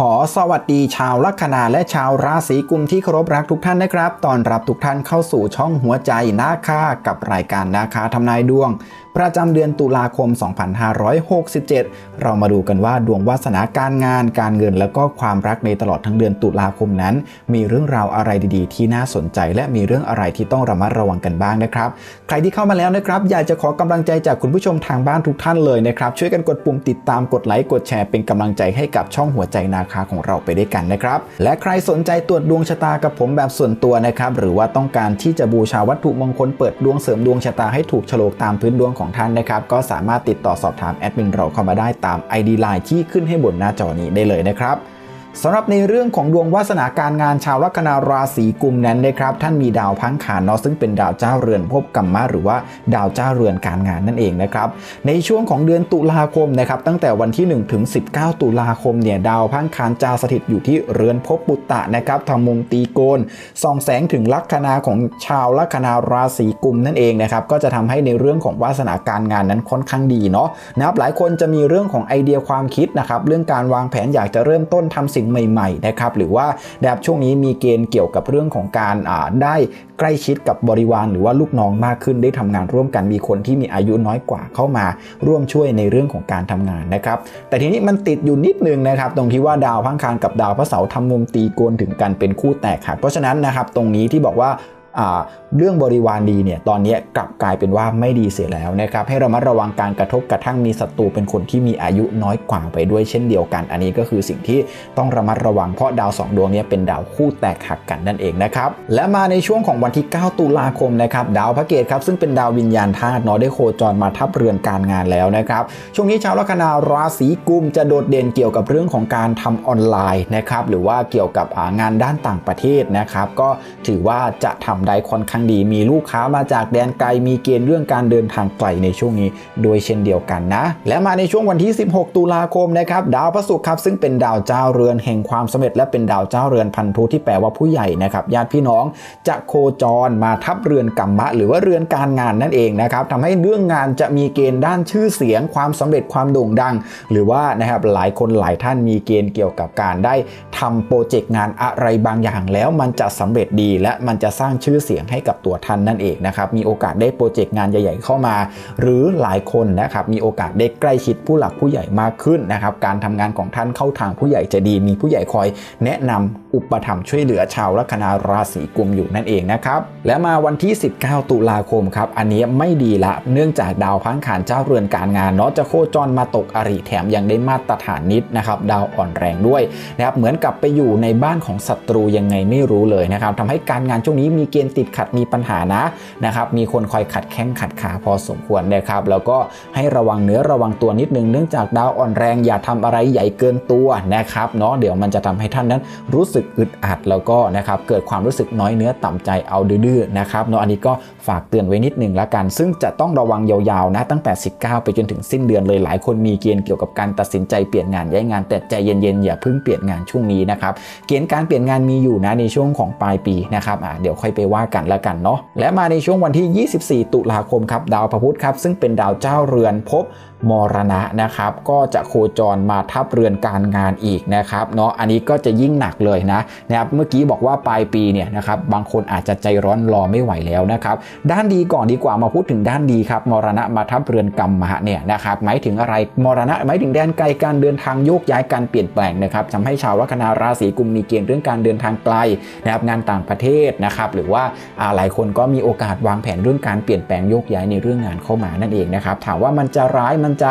ขอสวัสดีชาวลัคนาและชาวราศีกุมที่เคารพรักทุกท่านนะครับ ตอนรับทุกท่านเข้าสู่ช่องหัวใจนาคากับรายการนาคาทำนายดวง ประจำเดือนตุลาคม 2567 เรามาดูกันว่าดวงวาสนาการงาน การเงิน แล้วก็ความรักในตลอดทั้งเดือนตุลาคมนั้น มีเรื่องราวอะไรดีๆ ที่น่าสนใจ และมีเรื่องอะไรที่ต้องระมัดระวังกันบ้างนะครับ ใครที่เข้ามาแล้วนะครับ อยากจะขอกำลังใจจากคุณผู้ชมทางบ้านทุกท่านเลยนะครับ ช่วยกันกดปุ่มติดตามกดไลค์กดแชร์เป็นกำลังใจให้กับช่องหัวใจนาคาของเราไปด้วยกันนะครับ และใครสนใจตรวจดวงชะตากับผมแบบส่วนตัวนะครับหรือว่าต้องการที่จะบูชาวัตถุมงคลเปิดดวงเสริมดวงชะตาให้ถูกโฉลกตามพื้นดวงของท่านนะครับ ก็สามารถติดต่อสอบถามแอดมินเราเข้ามาได้ตาม ID Line ที่ขึ้นให้บนหน้าจอนี้ได้เลยนะครับ สำหรับในเรื่องของดวงวาสนาการงานชาวลัคนาราศีกุมนั้นนะครับท่านมีดาวพังขานเนาะซึ่งเป็นดาวเจ้าเรือนภพกรรมะหรือว่าดาวเจ้าเรือนการงานนั่นเองนะครับในช่วงของเดือนตุลาคมนะครับตั้งแต่วันที่1ถึง19 ตุลาคมเนี่ยดาวพังคานจาสถิตอยู่ที่เรือนภพปุตตะนะครับทำมุมตีโกนส่องแสงถึงลัคนาของชาวลัคนาราศีกุมนั่นเองนะครับก็จะทำให้ในเรื่องของวาสนาการงานนั้นค่อนข้างดีเนาะนะครับหลายคนจะมีเรื่องของไอเดียความคิดนะครับเรื่องการวางแผนอยากจะเริ่มต้นทำสิ่งใหม่ๆนะครับหรือว่าแบบช่วงนี้มีเกณฑ์เกี่ยวกับเรื่องของการได้ใกล้ชิดกับบริวารหรือว่าลูกน้องมากขึ้นได้ทำงานร่วมกันมีคนที่มีอายุน้อยกว่าเข้ามาร่วมช่วยในเรื่องของการทำงานนะครับ แต่ทีนี้มันติดอยู่นิดนึงนะครับ ตรงที่ว่าดาวพังคารกับดาวพระเสาร์ทำมุมตีโกนถึงกันเป็นคู่แตกหักเพราะฉะนั้นนะครับ ตรงนี้ที่บอกว่า เรื่องบริวารดีเนี่ยตอนนี้กลับกลายเป็นว่าไม่ดีเสียแล้วนะครับให้เรามาระวังการกระทบกระทั่งมีศัตรูเป็นคนที่มีอายุน้อยกว่าไปด้วยเช่นเดียวกัน อันนี้ก็คือสิ่งที่ต้องระมัดระวังเพราะดาว 2 ดวงนี้เป็นดาวคู่แตกหักกันนั่นเองนะครับและมาในช่วงของวันที่ 9 ตุลาคมนะครับดาวพระเกตครับซึ่งเป็นดาววิญญาณธาตุเนาะได้โคจรมาทับเรือนการงานแล้วนะครับช่วงนี้ชาวลัคนาราศีกุมจะโดดเด่นเกี่ยวกับเรื่องของการทำออนไลน์นะครับหรือว่าเกี่ยวกับงานด้านต่างประเทศนะครับก็ถือว่าจะทำได้ค่อนข้างดี มีลูกค้ามาจากแดนไกล มีเกณฑ์เรื่องการเดินทางไกลในช่วงนี้ โดยเช่นเดียวกันนะ และมาในช่วงวันที่ 16 ตุลาคมนะครับดาวพระศุกร์ครับซึ่งเป็นดาวเจ้าเรือนแห่งความสำเร็จและเป็นดาวเจ้าเรือนพันธุที่แปลว่าผู้ใหญ่นะครับญาติพี่น้องจะโคจรมาทับเรือนกรรมะ หรือว่าเรือนการงานนั่นเองนะครับทำให้เรื่องงานจะมีเกณฑ์ด้านชื่อเสียง ความสำเร็จความโด่งดัง หรือว่านะครับหลายคนหลายท่านมีเกณฑ์เกี่ยวกับการได้ทำโปรเจกต์งานอะไรบางอย่างแล้วมันจะสำเร็จดีและมันจะสร้างชื่อื่อเสียงให้กับตัวท่านนั่นเองนะครับมีโอกาสได้โปรเจกต์งานใหญ่ๆเข้ามา หรือหลายคนนะครับมีโอกาสได้ใกล้ชิดผู้หลักผู้ใหญ่มากขึ้นนะครับการทำงานของท่านเข้าทางผู้ใหญ่จะดี มีผู้ใหญ่คอยแนะนำ อุปถัมภ์ช่วยเหลือชาวลัคนาราศีกุมอยู่นั่นเองนะครับ และมาวันที่ 19 ตุลาคมครับ อันนี้ไม่ดีละ เนื่องจากดาวพังขานเจ้าเรือนการงานเนาะจะโคจรมาตกอริแถมยังได้มาตรฐานนิดนะครับ ดาวอ่อนแรงด้วยนะครับเหมือนกับไปอยู่ในบ้านของศัตรูยังไงไม่รู้เลยนะครับทำให้การงานช่วงนี้มีเกณฑ์ติดขัดมีปัญหานะนะครับมีคนคอยขัดแข้งขัดขาพอสมควรนะครับแล้วก็ให้ระวังเนื้อระวังตัวนิดนึงเนื่องจากดาวอ่อนแรงอย่าทำอะไรใหญ่เกินตัวนะครับเนาะเดี๋ยวมันจะทำให้ท่านนั้นรู้สึกอึดอัดแล้วก็นะครับเกิดความรู้สึกน้อยเนื้อต่ำใจเอาดื้อๆนะครับเนาะอันนี้ก็ฝากเตือนไว้นิดหนึ่งละกัน ซึ่งจะต้องระวังยาวๆนะตั้งแต่ 19 ไปจนถึงสิ้นเดือนเลยหลายคนมีเกณฑ์เกี่ยวกับการตัดสินใจเปลี่ยนงานย้ายงานแต่ใจเย็นๆอย่าเพิ่งเปลี่ยนงานช่วงนี้นะครับเกณฑ์การเปลี่ยนงานมีอยู่นะในช่วงของปลายปีนะครับอ่าเดี๋ยวค่อยไปว่ากันละกันเนาะและมาในช่วงวันที่ 24 ตุลาคมครับดาวพระพุธครับซึ่งเป็นดาวเจ้าเรือนภพ มรณะนะครับ ก็จะโคจรมาทับเรือนการงานอีกนะครับเนาะอันนี้ก็จะยิ่งหนักเลยนะนะครับเมื่อกี้บอกว่าปลายปีเนี่ยนะครับบางคนอาจจะใจร้อนรอไม่ไหวแล้วนะครับด้านดีก่อนดีกว่ามาพูดถึงด้านดีครับมรณะมาทับเรือนกรรมมะเนี่ยนะครับหมายถึงอะไรมรณะหมายถึงแดนไกลการเดินทางโยกย้ายการเปลี่ยนแปลงนะครับทำให้ชาวลัคนาราศีกุมมีเกณฑ์เรื่องการเดินทางไกลนะครับงานต่างประเทศนะครับหรือว่าหลายคนก็มีโอกาสวางแผนเรื่องการเปลี่ยนแปลงโยกย้ายในเรื่องงานเข้ามานั่นเองนะครับถามว่ามันจะร้ายมันจะ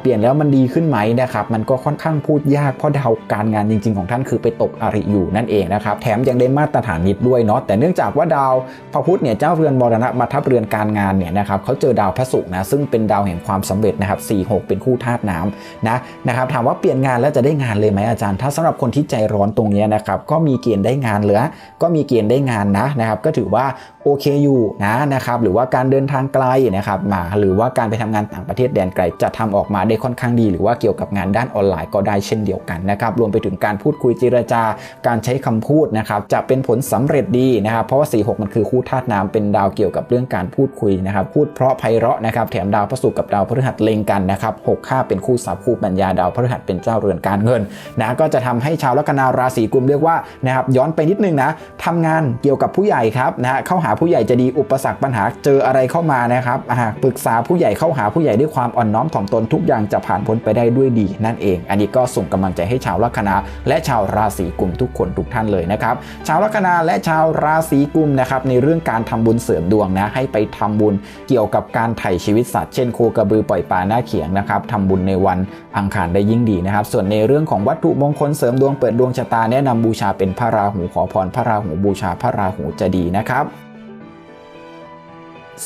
เปลี่ยนแล้วมันดีขึ้นไหมนะครับมันก็ค่อนข้างพูดยากเพราะดาวการงานจริง ๆ ของท่านคือไปตกอริอยู่นั่นเองนะครับแถมยังได้มาตรฐานนิดด้วยเนาะแต่เนื่องจากว่าดาวพระพุธเนี่ยเจ้าเรือนมรณะมาทับเรือนการงานเนี่ยนะครับเขาเจอดาวพระศุกร์นะซึ่งเป็นดาวแห่งความสำเร็จนะครับ4 6 เป็นคู่ธาตุน้ำนะนะครับถามว่าเปลี่ยนงานแล้วจะได้งานเลยไหมอาจารย์ ถ้าสำหรับคนที่ใจร้อนตรงนี้นะครับก็มีเกณฑ์ได้งานเหลือ ก็มีเกณฑ์ได้งานนะนะครับก็ถือว่าโอเคอยู่นะนะครับหรือว่าการเดินทางไกลนะครับมาหรือว่าการไปทำงานต่างประเทศแดนไกลจะทำออกมาได้ค่อนข้างดี หรือว่าเกี่ยวกับงานด้านออนไลน์ก็ได้เช่นเดียวกันนะครับรวมไปถึงการพูดคุยเจรจาการใช้คำพูดนะครับจะเป็นผลสำเร็จดีนะครับเพราะว่า 46 มันคือคู่ธาตุน้ำเป็นดาวเกี่ยวกับเรื่องการพูดคุยนะครับพูดเพราะไพเราะนะครับแถมดาวพระศุกร์กับดาวพฤหัสเล็งกันนะครับ6 5 เป็นคู่สับคู่ปัญญาดาวพฤหัสเป็นเจ้าเรือนการเงินนะก็จะทำให้ชาวลัคนาราศีกุมเรียกว่านะครับย้อนไปนิดนึงนะทำงานเกี่ยวกับผู้ใหญ่ครับนะเข้าหาผู้ใหญ่จะดีอุปสรรคปัญหาเจออะไรเข้ามานะครับปรึกษาผู้ใหญ่เข้าหาผู้ใหญ่ด้วยความอ่อนน้อมถ่อมตนทุกอย่างจะผ่านพ้นไปได้ด้วยดีนั่นเอง อันนี้ก็ส่งกำลังใจให้ชาวลัคนา และชาวราศีกุมทุกคนทุกท่านเลยนะครับ ชาวลัคนาและชาวราศีกุมนะครับในเรื่องการทำบุญเสริมดวงนะให้ไปทำบุญเกี่ยวกับการไถ่ชีวิตสัตว์เช่นโคกระบือปล่อยปลาหน้าเขียงนะครับทำบุญในวันอังคารได้ยิ่งดีนะครับ ส่วนในเรื่องของวัตถุมงคลเสริมดวงเปิดดวงชะตาแนะนำบูชาเป็นพระราหูขอพรพระราหูบูชาพระราหูจะดีนะครับ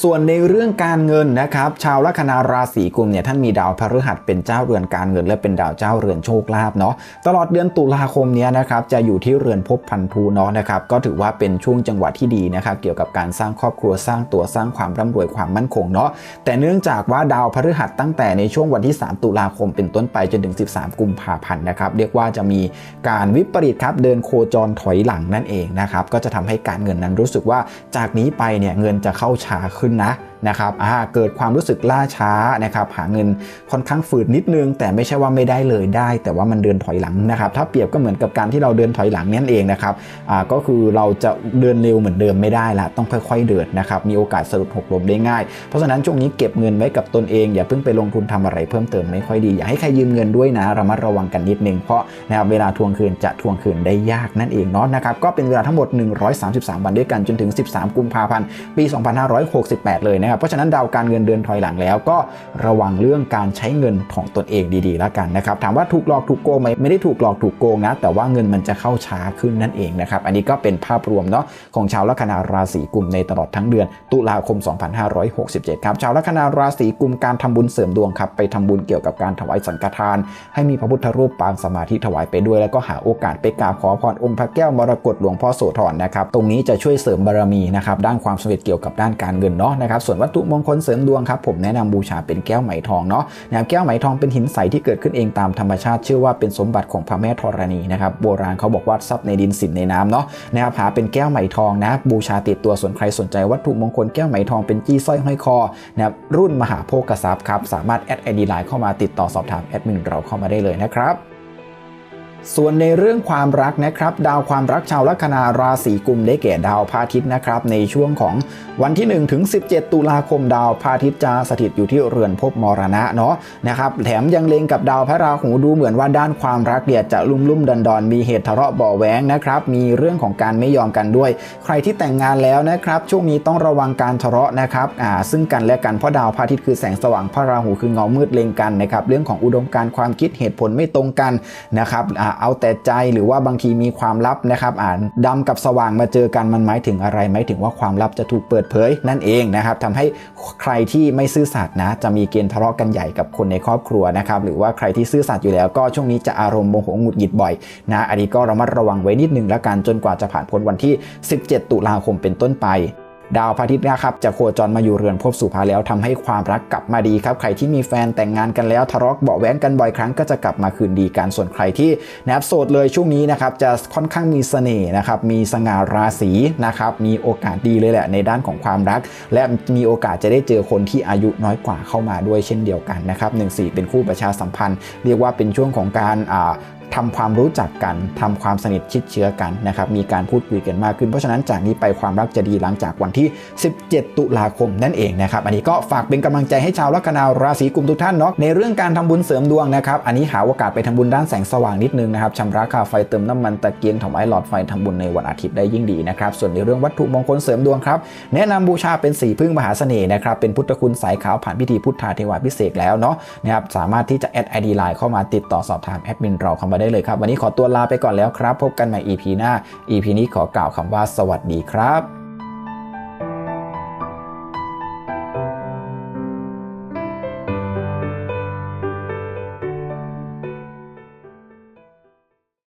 ส่วนในเรื่องการเงินนะครับ ชาวลัคนาราศีกุมเนี่ยท่านมีดาวพฤหัสเป็นเจ้าเรือนการเงิน และเป็นดาวเจ้าเรือนโชคลาภเนาะตลอดเดือนตุลาคมนี้นะครับจะอยู่ที่เรือนภพพันธุเนาะนะครับก็ถือว่าเป็นช่วงจังหวะที่ดีนะครับเกี่ยวกับการสร้างครอบครัวสร้างตัวสร้างความร่ำรวยความมั่นคงเนาะแต่เนื่องจากว่าดาวพฤหัสตั้งแต่ในช่วงวันที่ 3 ตุลาคมเป็นต้นไปจนถึง 13 กุมภาพันธ์นะครับเรียกว่าจะมีการวิปริตครับเดินโคจรถอยหลังนั่นเองนะครับก็จะทำให้การเงินนั้นรู้สึกว่าจากนี้ไปเนี่ยเงินจะเข้าช้าขึ้นนะ นะครับเกิดความรู้สึกล่าช้านะครับหาเงินค่อนข้างฝืดนิดนึง แต่ไม่ใช่ว่าไม่ได้เลยได้ แต่ว่ามันเดินถอยหลังนะครับถ้าเปรียบก็เหมือนกับการที่เราเดินถอยหลังนั่นเองนะครับก็คือเราจะเดินเร็วเหมือนเดิมไม่ได้ละต้องค่อย ๆ เดินนะครับมีโอกาสสะดุดหกล้มได้ง่ายเพราะฉะนั้นช่วงนี้เก็บเงินไว้กับตนเองอย่าเพิ่งไปลงทุนทำอะไรเพิ่มเติมไม่ค่อยดีอย่าให้ใครยืมเงินด้วยนะระมัดระวังกันนิดนึงเพราะนะครับเวลาทวงคืนจะทวงคืนได้ยากนั่นเองเนาะนะครับก็เป็นเวลาทั้งหมด 133 วันด้วยกันจนถึง 13 กุมภาพันธ์ปี 2568 เลยนะครับเพราะฉะนั้นดาวการเงินเดือนถอยหลังแล้ว ก็ระวังเรื่องการใช้เงินของตนเองดีๆ แล้วกันนะครับถามว่าถูกหลอกถูกโกงไหมไม่ได้ถูกหลอกถูกโกงนะแต่ว่าเงินมันจะเข้าช้าขึ้นนั่นเองนะครับอันนี้ก็เป็นภาพรวมเนาะของชาวลัคนาราศีกุมในตลอดทั้งเดือน ตุลาคม 2567 ครับชาวลัคนาราศีกุมการทำบุญเสริมดวงครับไปทำบุญเกี่ยวกับการถวายสังฆทาน ให้มีพระพุทธรูปปางสมาธิถวายไปด้วย แล้วก็หาโอกาสไปกราบขอพรองค์พระแก้วมรกตหลวงพ่อโสธรนะครับตรงนี้จะช่วยเสริมบารมีนะครับด้านความสำเร็จเกี่ยวกับด้านการเงินเนาะนะครับส่วนวัตถุมงคลเสริมดวงครับผมแนะนำบูชาเป็นแก้วไหมทองเนาะนะครับแก้วไหมทองเป็นหินใสที่เกิดขึ้นเองตามธรรมชาติ เชื่อว่าเป็นสมบัติของพระแม่ธรณีนะครับโบราณเขาบอกว่าทรัพย์ในดินสินในน้ำเนาะนะครับหาเป็นแก้วไหมทองนะบูชาติดตัวส่วนใครสนใจวัตถุมงคลแก้วไหมทองเป็นจี้สร้อยห้อยคอนะครับรุ่นมหาโภคทรัพย์ครับสามารถแอดไอดีไลน์เข้ามาติดต่อสอบถามแอดมินเราเข้ามาได้เลยนะครับ ส่วนในเรื่องความรักนะครับ ดาวความรักชาวลัคนาราศีกุมได้แก่ดาวพระอาทิตย์นะครับ ในช่วงของวันที่1ถึง17 ตุลาคมดาวพระอาทิตย์จะสถิตอยู่ที่เรือนภพมรณะเนาะนะครับแถมยังเล็งกับดาวพระราหูดูเหมือนว่าด้านความรักเดียจะลุ่มลุ่มดอนดอนมีเหตุทะเลาะเบาแหวงนะครับ มีเรื่องของการไม่ยอมกันด้วย ใครที่แต่งงานแล้วนะครับ ช่วงนี้ต้องระวังการทะเลาะนะครับอ่าซึ่งกันและกันเพราะดาวพระอาทิตย์คือแสงสว่างพระราหูคือเงามืดเล็งกันนะครับเรื่องของอุดมการความคิดเหตุผลไม่ตรงกันนะครับอ่าเอาแต่ใจหรือว่าบางทีมีความลับนะครับอ่านดำกับสว่างมาเจอกันมันหมายถึงอะไรหมายถึงว่าความลับจะถูกเปิดเผย นั่นเองนะครับทำให้ใครที่ไม่ซื่อสัตย์นะ จะมีเกณฑ์ทะเลาะกันใหญ่กับคนในครอบครัวนะครับหรือว่าใครที่ซื่อสัตย์อยู่แล้วก็ช่วงนี้จะอารมณ์โมโหหงุดหงิดบ่อยนะอันนี้ก็ระมัดระวังไว้นิดนึงแล้วกันจนกว่าจะผ่านพ้นวันที่ 17 ตุลาคมเป็นต้นไป ดาวพระอาทิตย์นะครับจะโคจรมาอยู่เรือนภพสุภาแล้วทำให้ความรักกลับมาดีครับใครที่มีแฟนแต่งงานกันแล้วทะเลาะเบาแหวงกันบ่อยครั้งก็จะกลับมาคืนดีกันส่วนใครที่นะครับโสดเลยช่วงนี้นะครับจะค่อนข้างมีเสน่ห์นะครับมีสง่าราศีนะครับมีโอกาสดีเลยแหละในด้านของความรัก และมีโอกาสจะได้เจอคนที่อายุน้อยกว่าเข้ามาด้วยเช่นเดียวกันนะครับหนึ่งสี่เป็นคู่ประชาสัมพันธ์ เรียกว่าเป็นช่วงของการ อ่าทำความรู้จักกันทำความสนิทชิดเชื้อกันนะครับมีการพูดคุยกันมากขึ้น เพราะฉะนั้นจากนี้ไปความรักจะดีหลังจากวันที่ 17 ตุลาคมนั่นเองนะครับอันนี้ก็ฝากเป็นกำลังใจให้ชาวลัคนาราศีกุมทุกท่านเนาะในเรื่องการทำบุญเสริมดวงนะครับอันนี้หาโอกาสไปทำบุญด้านแสงสว่างนิดนึงนะครับชำระค่าไฟเติมน้ำมันตะเกียงถวายหลอดไฟทำบุญในวันอาทิตย์ได้ยิ่งดีนะครับส่วนในเรื่องวัตถุมงคลเสริมดวงครับแนะนำบูชาเป็นสีพึ่งมหาเสน่ห์นะครับเป็นพุทธคุณสายขาวผ่านพิธีพุทธาเทวาพิเศษแล้วเนาะนะครับสามารถที่จะแอดไอดีไลน์เข้ามาติดต่อสอบถามแอดมินเราเข้ามาได้เลยครับ วันนี้ขอตัวลาไปก่อนแล้วครับ พบกันใหม่ EP หน้า EP นี้ขอกล่าวคำว่าสวัสดีครับ